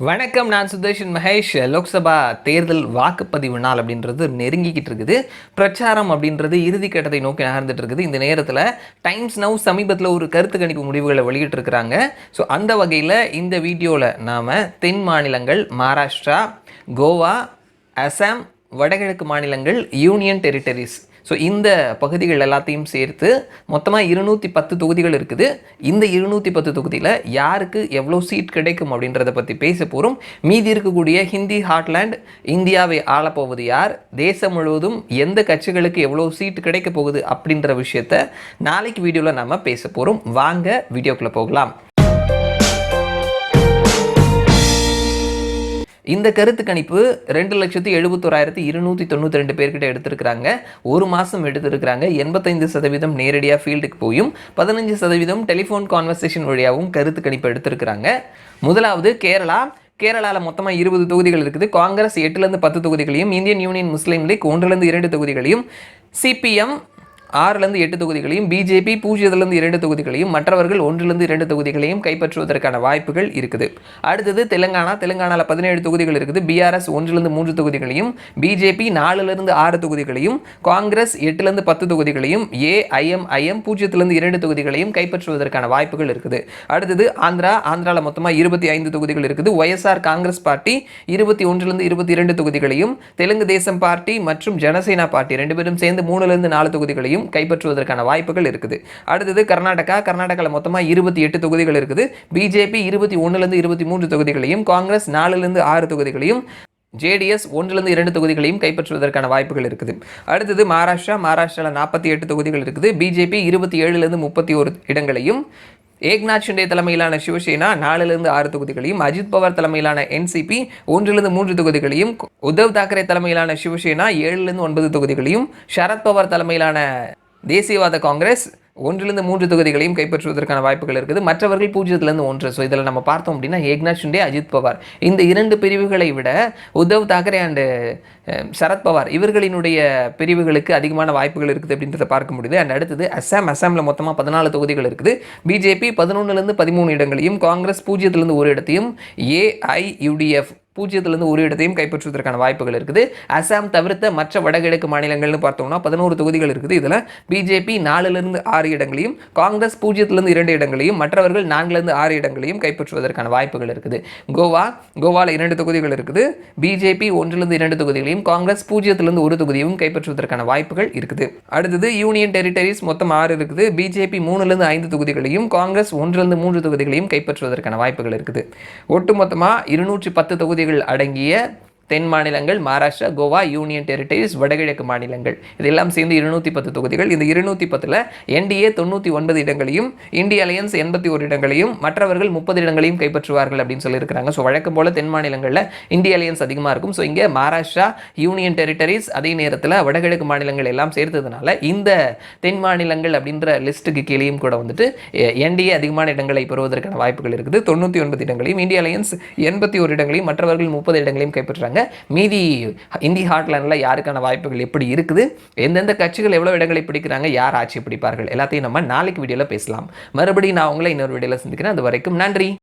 வணக்கம் நான் சுதர்ஷன் மகேஷ். லோக்சபா தேர்தல் வாக்குப்பதிவு நாள் அப்படின்றது நெருங்கிக்கிட்டு இருக்குது. பிரச்சாரம் அப்படின்றது இறுதி கட்டத்தை நோக்கி நகர்ந்துட்டு இருக்குது. இந்த நேரத்தில் டைம்ஸ் நவ் சமீபத்தில் ஒரு கருத்து கணிப்பு முடிவுகளை வெளியிட்டிருக்கிறாங்க ஸோ அந்த வகையில் இந்த வீடியோவில் நாம் தென் மாநிலங்கள் மகாராஷ்டிரா கோவா அசாம் வடகிழக்கு மாநிலங்கள் யூனியன் டெரிட்டரிஸ் ஸோ இந்த பகுதிகள் எல்லாத்தையும் சேர்த்து மொத்தமாக இருநூற்றி பத்து தொகுதிகள் இருக்குது. இந்த இருநூற்றி பத்து தொகுதியில் யாருக்கு எவ்வளோ சீட் கிடைக்கும் அப்படின்றத பற்றி பேச போகிறோம் மீதி இருக்கக்கூடிய ஹிந்தி ஹார்ட்லேண்ட் இந்தியாவை ஆளப்போவது யார்? தேசம் முழுவதும் எந்த கட்சிகளுக்கு எவ்வளோ சீட் கிடைக்க போகுது அப்படின்ற விஷயத்த நாளைக்கு வீடியோவில் நம்ம பேச போகிறோம் வாங்க வீடியோக்குள்ளே போகலாம். இந்த கருத்து கணிப்பு ரெண்டு லட்சத்தி எழுபத்தோராயிரத்தி இருநூற்றி தொண்ணூற்றி ரெண்டு பேர்கிட்ட எடுத்திருக்கிறாங்க. ஒரு மாதம் எடுத்திருக்கிறாங்க. எண்பத்தைந்து சதவீதம் நேரடியாக ஃபீல்டுக்கு போயும் பதினஞ்சு சதவீதம் டெலிஃபோன் கான்வர்சேஷன் வழியாகவும் கருத்து கணிப்பு எடுத்திருக்கிறாங்க. முதலாவது கேரளா. கேரளாவில் மொத்தமாக இருபது தொகுதிகள் இருக்குது. காங்கிரஸ் எட்டுலேருந்து பத்து தொகுதிகளையும் இந்தியன் யூனியன் முஸ்லீம் லீக் ஒன்றுலேருந்து இரண்டு தொகுதிகளையும் சிபிஎம் ஆறுலேருந்து எட்டு தொகுதிகளையும் பிஜேபி பூஜ்ஜியத்துலேருந்து இரண்டு தொகுதிகளையும் மற்றவர்கள் ஒன்றிலிருந்து இரண்டு தொகுதிகளையும் கைப்பற்றுவதற்கான வாய்ப்புகள் இருக்குது. அடுத்தது தெலுங்கானா. தெலுங்கானாவில் பதினேழு தொகுதிகள் இருக்குது. பிஆர்எஸ் ஒன்றிலிருந்து மூன்று தொகுதிகளையும் பிஜேபி நாலுலேருந்து ஆறு தொகுதிகளையும் காங்கிரஸ் எட்டுலேருந்து பத்து தொகுதிகளையும் ஏஐஎம்ஐஎம் பூஜ்ஜியத்துலேருந்து இரண்டு தொகுதிகளையும் கைப்பற்றுவதற்கான வாய்ப்புகள் இருக்குது. அடுத்தது ஆந்திரா. ஆந்திராவில் மொத்தமாக இருபத்தி ஐந்து தொகுதிகள் இருக்குது. ஒய்எஸ்ஆர் காங்கிரஸ் பார்ட்டி இருபத்தி ஒன்றிலிருந்து இருபத்தி இரண்டு தொகுதிகளையும் தெலுங்கு தேசம் பார்ட்டி மற்றும் ஜனசேனா பார்ட்டி ரெண்டு பேரும் சேர்ந்து மூணுலேருந்து நாலு தொகுதிகளையும் கைப்பற்றுவதற்கான வாய்ப்புகள் இருக்குது. அடுத்தது கர்நாடகா. கர்நாடகாவில் மொத்தமாக இருபத்தி எட்டு தொகுதிகள் இருக்குது. பிஜேபி இருபத்தி ஒன்றுலேருந்து இருபத்தி மூன்று தொகுதிகளையும் காங்கிரஸ் நாலுலேருந்து ஆறு தொகுதிகளையும் ஜேடிஎஸ் ஒன்றிலிருந்து இரண்டு தொகுதிகளையும் கைப்பற்றுவதற்கான வாய்ப்புகள் இருக்குது. அடுத்தது மகாராஷ்டிரா. மகாராஷ்டிராவில் நாற்பத்தி எட்டு தொகுதிகள் இருக்குது. பிஜேபி இருபத்தி ஏழுலேருந்து முப்பத்தி ஒரு இடங்களையும் ஏக்நாத் ஷிண்டே தலைமையிலான சிவசேனா நாலுலேருந்து ஆறு தொகுதிகளையும் அஜித் பவார் தலைமையிலான என்சிபி ஒன்றிலிருந்து மூன்று தொகுதிகளையும் உத்தவ் தாக்கரே தலைமையிலான சிவசேனா ஏழுலேருந்து ஒன்பது தொகுதிகளையும் சரத் பவார் தலைமையிலான தேசியவாத காங்கிரஸ் ஒன்றிலிருந்து மூன்று தொகுதிகளையும் கைப்பற்றுவதற்கான வாய்ப்புகள் இருக்குது. மற்றவர்கள் பூஜ்ஜியத்திலிருந்து ஒன்று. ஸோ இதில் நம்ம பார்த்தோம் அப்படின்னா ஏக்நாத் ஷிண்டே அஜித் பவார். இந்த இரண்டு பிரிவுகளை விட உத்தவ் தாக்கரே அண்டு சரத்பவார் இவர்களினுடைய பிரிவுகளுக்கு அதிகமான வாய்ப்புகள் இருக்குது அப்படின்றத பார்க்க முடியுது. அண்ட் அடுத்தது அஸ்ஸாம். அஸ்ஸாமில் மொத்தமாக பதினாலு தொகுதிகள் இருக்குது. பிஜேபி பதினொன்றுலேருந்து பதிமூணு இடங்களையும் காங்கிரஸ் பூஜ்ஜியத்திலிருந்து ஒரு இடத்தையும் ஏஐயுடிஎஃப் பூஜ்ஜியத்திலிருந்து ஒரு இடத்தையும் கைப்பற்றுவதற்கான வாய்ப்புகள் இருக்குது. அசாம் தவிர்த்த மற்ற வடகிழக்கு மாநிலங்கள்னு பார்த்தோம்னா பதினோரு தொகுதிகள் இருக்குது. இதில் பிஜேபி நாலுலேருந்து ஆறு இடங்களையும் காங்கிரஸ் பூஜ்ஜியத்திலிருந்து இரண்டு இடங்களையும் மற்றவர்கள் நான்குலேருந்து ஆறு இடங்களையும் கைப்பற்றுவதற்கான வாய்ப்புகள் இருக்குது. கோவா கோவாவில் இரண்டு தொகுதிகள் இருக்குது. பிஜேபி ஒன்றிலிருந்து இரண்டு தொகுதிகளையும் காங்கிரஸ் பூஜ்ஜியத்திலிருந்து ஒரு தொகுதியும் கைப்பற்றுவதற்கான வாய்ப்புகள் இருக்குது. அடுத்தது யூனியன் டெரிட்டரிஸ் மொத்தம் ஆறு இருக்குது. பிஜேபி மூணுலேருந்து ஐந்து தொகுதிகளையும் காங்கிரஸ் ஒன்றிலிருந்து மூன்று தொகுதிகளையும் கைப்பற்றுவதற்கான வாய்ப்புகள் இருக்குது. ஒட்டுமொத்தமாக இருநூற்றி பத்து தொகுதிகள் தொகுதிகள் அடங்கிய தென் மாநிலங்கள் மகாராஷ்டிரா கோவா யூனியன் டெரிட்டரிஸ் வடகிழக்கு மாநிலங்கள். இதெல்லாம் சேர்ந்து இருநூற்றி பத்து தொகுதிகள். இந்த இருநூற்றி பத்தில் என்டிஏ தொண்ணூற்றி ஒன்பது இடங்களையும் இந்திய அலையன்ஸ் எண்பத்தி ஒரு இடங்களையும் மற்றவர்கள் முப்பது இடங்களையும் கைப்பற்றுவார்கள் அப்படின்னு சொல்லியிருக்கிறாங்க. ஸோ வழக்கம் போல் தென் மாநிலங்களில் இந்திய அலையன்ஸ் அதிகமாக இருக்கும். ஸோ இங்கே மகாராஷ்டிரா யூனியன் டெரிட்டரிஸ் அதே நேரத்தில் வடகிழக்கு மாநிலங்கள் எல்லாம் சேர்த்ததுனால இந்த தென் மாநிலங்கள் அப்படின்ற லிஸ்ட்டுக்கு கீழேயும் கூட வந்துட்டு என்டிஏ அதிகமான இடங்களை பெறுவதற்கான வாய்ப்புகள் இருக்குது. தொண்ணூற்றி ஒன்பது இடங்களையும் இந்திய அலையன்ஸ் எண்பத்தி ஒரு இடங்களையும் மற்றவர்கள் முப்பது இடங்களையும் கைப்பற்றுறாங்க. மீதி இந்தி ஹாட்லேண்டில் யாருக்கான வாய்ப்புகள் எப்படி இருக்குது? எந்தெந்த கட்சிகள் எவ்வளோ இடங்களை பிடிக்கிறாங்க? யார் ஆட்சி பிடிப்பார்கள்? எல்லாத்தையும் நம்ம நாளைக்கு வீடியோவில் பேசலாம். மறுபடியும் நான் உங்களை இன்னொரு வீடியோவில் சந்திக்கிறேன். அது வரைக்கும் நன்றி.